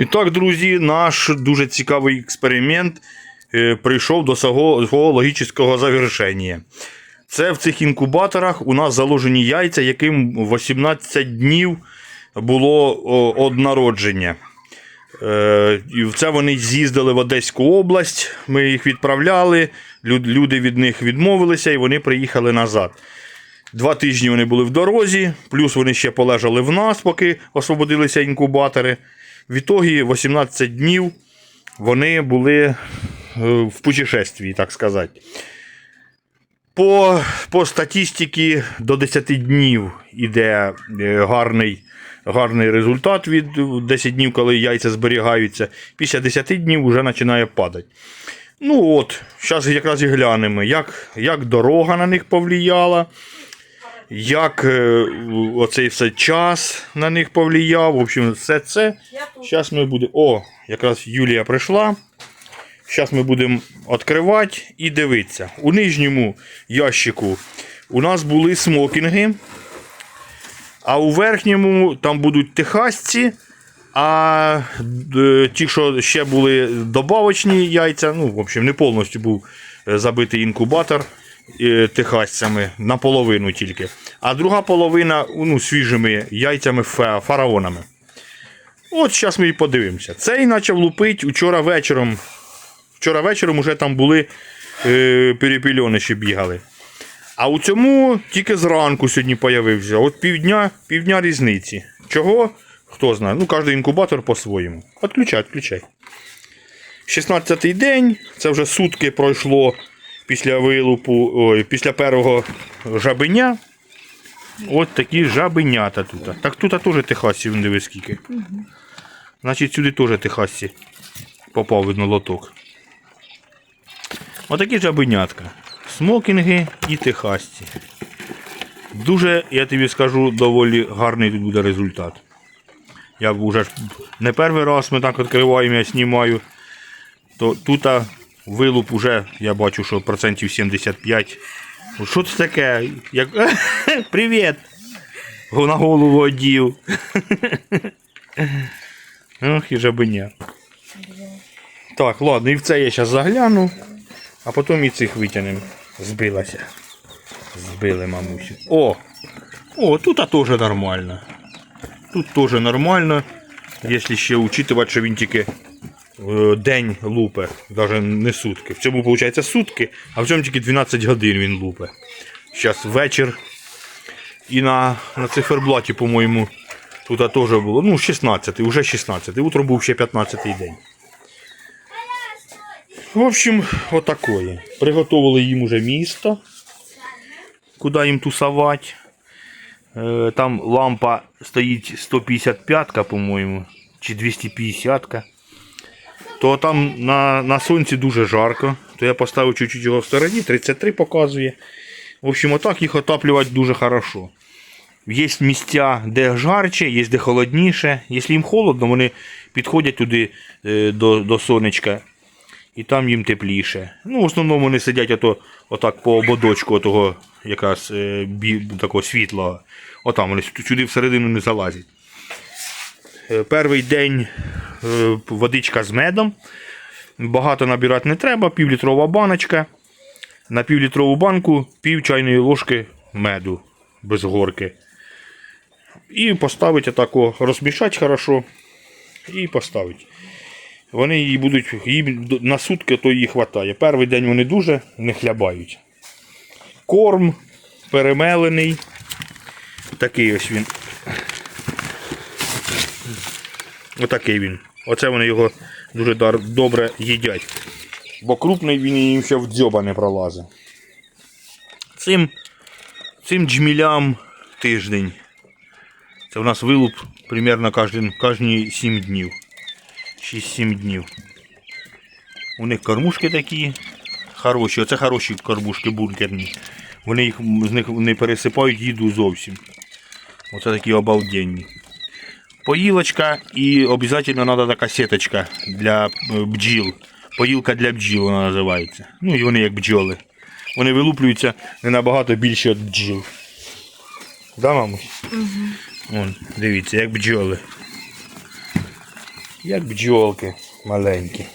І так, друзі, наш дуже цікавий експеримент е, прийшов до свого, логічного завершення. Це в цих інкубаторах у нас заложені яйця, яким 18 днів було од народження. Е, це вони з'їздили в Одеську область, ми їх відправляли, люди від них відмовилися і вони приїхали назад. Два тижні вони були в дорозі, плюс вони ще полежали в нас, поки освободилися інкубатори. В ітогі 18 днів вони були е, в путешествии, так сказати. По, по статистиці до 10 днів іде е, гарний, гарний результат від 10 днів, коли яйця зберігаються. Після 10 днів вже починає падати. Ну от, зараз якраз і глянемо, як, як дорога на них повлияла, як е, оцей все час на них повлияв. В общем, все це. Зараз ми будемо. О, якраз Юлія прийшла. Зараз ми будемо відкривати і дивитися. У нижньому ящику у нас були смокінги, а у верхньому там будуть техасці, а ті, що ще були добавочні яйця, ну, в общем, не повністю був е, забитий інкубатор е, техасцями, наполовину тільки. А друга половина ну, свіжими яйцями фараонами. От зараз ми і подивимося. Цей почав лупити вчора вечором. Вчора вечором уже там були е, перепільониші бігали. А у цьому тільки зранку сьогодні появився. От півдня, півдня різниці. Чого? Хто знає. Ну, кожен інкубатор по-своєму. Отключай, відключай. 16-й день, це вже сутки пройшло після вилупу, ой, після першого жабеня. От такі жабенята тут. Так тут теж техасів не диви скільки. Значить, сюди теж техасці попав видно лоток. Отакі жабенятка. Смокінги і техасці. Дуже, я тобі скажу, доволі гарний тут буде результат. Я вже не перший раз ми так відкриваємо, я знімаю. То тут вилуп уже, я бачу, що процентів 75. Що це таке? Як... Привіт! На голову одів. Ох, і жабеня. Так, ладно, і в це я зараз загляну, а потім і цих витягнемо. Збилася. Збили, мамусю. О! О, тут теж нормально. Тут теж нормально. Якщо ще учитувати, що він тільки день лупе, навіть не сутки. В цьому виходить сутки, а в цьому тільки 12 годин він лупе. Зараз вечір. І на, на циферблаті, по-моєму, тут теж було. Ну, 16, уже 16. Утром був ще 15 день. В общем, отакое. Приготували їм уже місто, куди їм тусувати. Е, Там лампа стоїть 155, по-моєму, чи 250. То там на, на сонці дуже жарко, то я поставив чуть-чуть його в стороні, 33 показує. В общем, отак їх отаплювати дуже хорошо. Є місця, де жарче, є де холодніше. Якщо їм холодно, вони підходять туди е, до, до сонечка і там їм тепліше. Ну, в основному вони сидять ото, отак по ободочку того якраз е, такого світлого. Отам вони сюди всередину не залазять. Е, Перший день е, водичка з медом. Багато набирати не треба, півлітрова баночка. На півлітрову банку пів чайної ложки меду без горки. І поставити отако, розмішати хорошо і поставити. Вони її будуть, їм на сутки то її хватає. Перший день вони дуже не хлябають. Корм перемелений. Такий ось він. Отакий він. Оце вони його дуже добре їдять. Бо крупний він їм ще в дзьоба не пролазить. Цим, цим джмілям тиждень. Це у нас вилуп примерно кожні, кожні 7 днів. 6-7 днів. У них кормушки такі хороші. Оце хороші кормушки бункерні. Вони їх з них не пересипають їду зовсім. Оце такі обалденні. Поїлочка і обов'язково треба така сіточка для е, бджіл. Поїлка для бджіл вона називається. Ну і вони як бджоли. Вони вилуплюються не набагато більше від бджіл. Да, мамусь? Угу. Вон, дивіться, як бджоли. Як бджолки маленькі.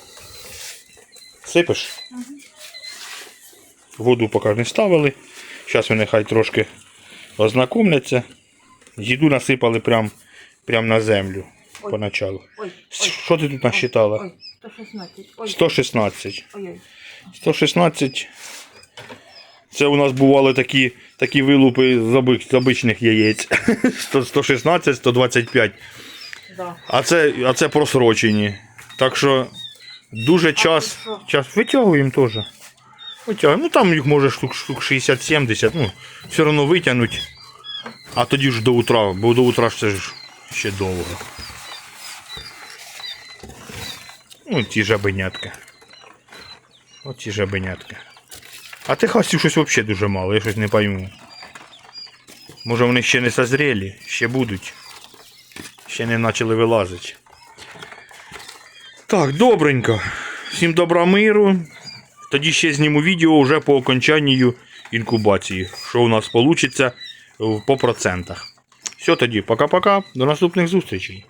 Сипиш? Воду поки не ставили. Зараз вони хай трошки ознакомляться. Їду насипали прям, прям на землю Ой. поначалу. Ой, ой, Що ти тут насчитала? ой, 116. Ой, 116. ой, ой. 116. Це у нас бували такі, такі вилупи з, обич, з обичних яєць. 116, 125. Да. А це, а це просрочені. Так що дуже час. час витягуємо теж. Витягуємо. Ну там їх може штук, штук 60-70. Ну, все одно витягнуть. А тоді ж до утра, бо до утра ж це ж ще довго. Ну, ті жабенятки. Оці жабенятки. А тих хастів щось взагалі дуже мало, я щось не пойму. Може вони ще не созрілі, ще будуть. Ще не почали вилазити. Так, добренько. Всім добра миру. Тоді ще зніму відео вже по окончанню інкубації. Що у нас вийде по процентах. Все тоді, пока-пока. До наступних зустрічей.